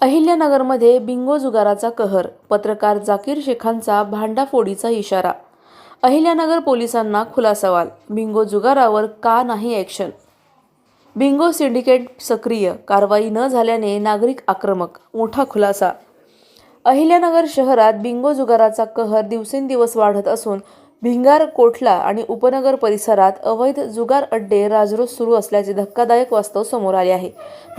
अहिल्यानगरमध्ये Bingo जुगाराचा कहर पत्रकार जाकीर शेखांचा भांडाफोडीचा इशारा. अहिल्यानगर पोलिसांना खुला सवाल बिंगो जुगारावर का नाही ॲक्शन बिंगो सिंडिकेट सक्रिय कारवाई न झाल्याने नागरिक आक्रमक मोठा खुलासा. अहिल्यानगर शहरात बिंगो जुगाराचा कहर दिवसेंदिवस वाढत असून भिंगार कोठला आणि उपनगर परिसरात अवैध जुगार अड्डे राजरोज सुरू असल्याचे धक्कादायक वास्तव समोर आले आहे.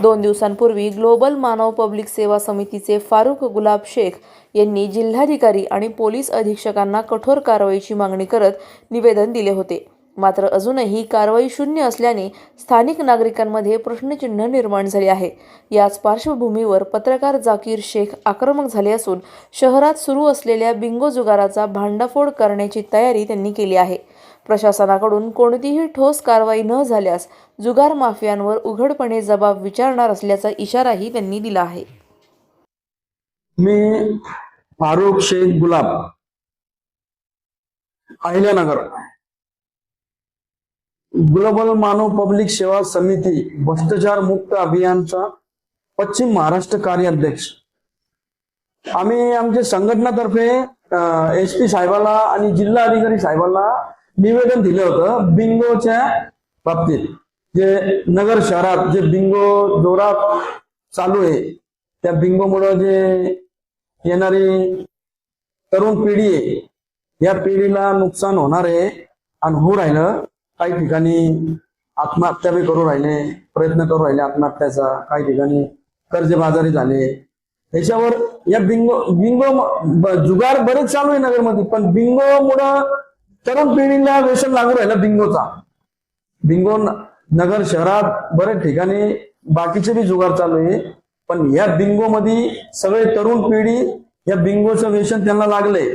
दोन दिवसांपूर्वी ग्लोबल मानव पब्लिक सेवा समितीचे फारुख गुलाब शेख यांनी जिल्हाधिकारी आणि पोलीस अधीक्षकांना कठोर कारवाईची मागणी करत निवेदन दिले होते. मात्र अजूनही कारवाई शून्य असल्याने स्थानिक नागरिकांमध्ये प्रश्नचिन्ह निर्माण झाले आहे. याच पार्श्वभूमीवर पत्रकार जाकीर शेख आक्रमक झाले असून शहरात सुरू असलेल्या बिंगो जुगाराचा भांडाफोड करण्याची तयारी त्यांनी केली आहे. प्रशासनाकडून कोणतीही ठोस कारवाई न झाल्यास जुगार माफियांवर उघडपणे जबाब विचारणार असल्याचा इशाराही त्यांनी दिला आहे. मी फारुख शेख गुलाब अहिल्यानगर. ग्लोबल मानव पब्लिक सेवा समिती भ्रष्टाचार मुक्त अभियानचा पश्चिम महाराष्ट्र कार्याध्यक्ष. आम्ही आमच्या संघटनातर्फे एस पी साहेबाला आणि जिल्हा अधिकारी साहेबाला निवेदन दिलं होतं बिंगोच्या बाबतीत. जे नगर शहरात जे बिंगो जोरात चालू आहे त्या बिंगोमुळं जे येणारी तरुण पिढी आहे या पिढीला नुकसान होणार आहे आणि होऊ राहिलं. काही ठिकाणी आत्महत्या बी करू राहिले प्रयत्न करू राहिले आत्महत्याचा. काही ठिकाणी कर्जबाजारी झाले. त्याच्यावर या बिंगो बिंगो जुगार बरेच चालू आहे नगरमध्ये पण बिंगो मुळे तरुण पिढीला व्यसन लागू राहिलं बिंगोचा. बिंगो नगर शहरात बरेच ठिकाणी बाकीचे बी जुगार चालू आहे पण या बिंगो मध्ये सगळे तरुण पिढी या बिंगोचं व्यसन त्यांना लागलंय.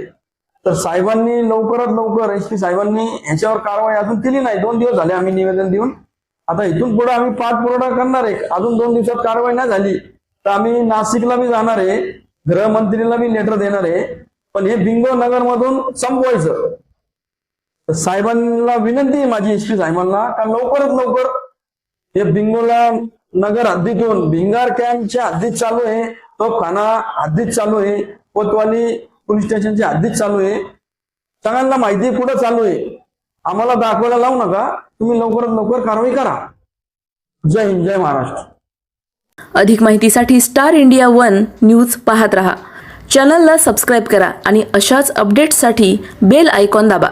तर साहेबांनी लवकरात लवकर एस पी साहेबांनी ह्याच्यावर कारवाई अजून केली नाही. दोन दिवस झाले आम्ही निवेदन देऊन. आता इथून पुढे आम्ही पाठपुरावा करणार आहे. अजून दोन दिवसात कारवाई नाही झाली. तर आम्ही नाशिकला बी जाणार आहे. गृहमंत्रीला बी लेटर देणार आहे. पण हे बिंगो नगर मधून संपवायचं. तर साहेबांना विनंती आहे माझी एस पी साहेबांना का लवकरात लवकर हे बिंगोला नगर हद्दीतून भिंगार कॅम्पच्या हद्दीत चालू आहे. तो खाना हद्दीत चालू आहे. कोतवाली पोलीस स्टेशनची हद्दीच चालू आहे. सगळ्यांना माहिती कुठं चालू आहे. आम्हाला दाखवायला लावू नका. तुम्ही लवकरात लवकर कारवाई करा. जय हिंद जय महाराष्ट्र. अधिक माहितीसाठी स्टार इंडिया वन न्यूज पाहत रहा. चॅनलला सबस्क्राईब करा आणि अशाच अपडेट्ससाठी बेल आयकॉन दाबा.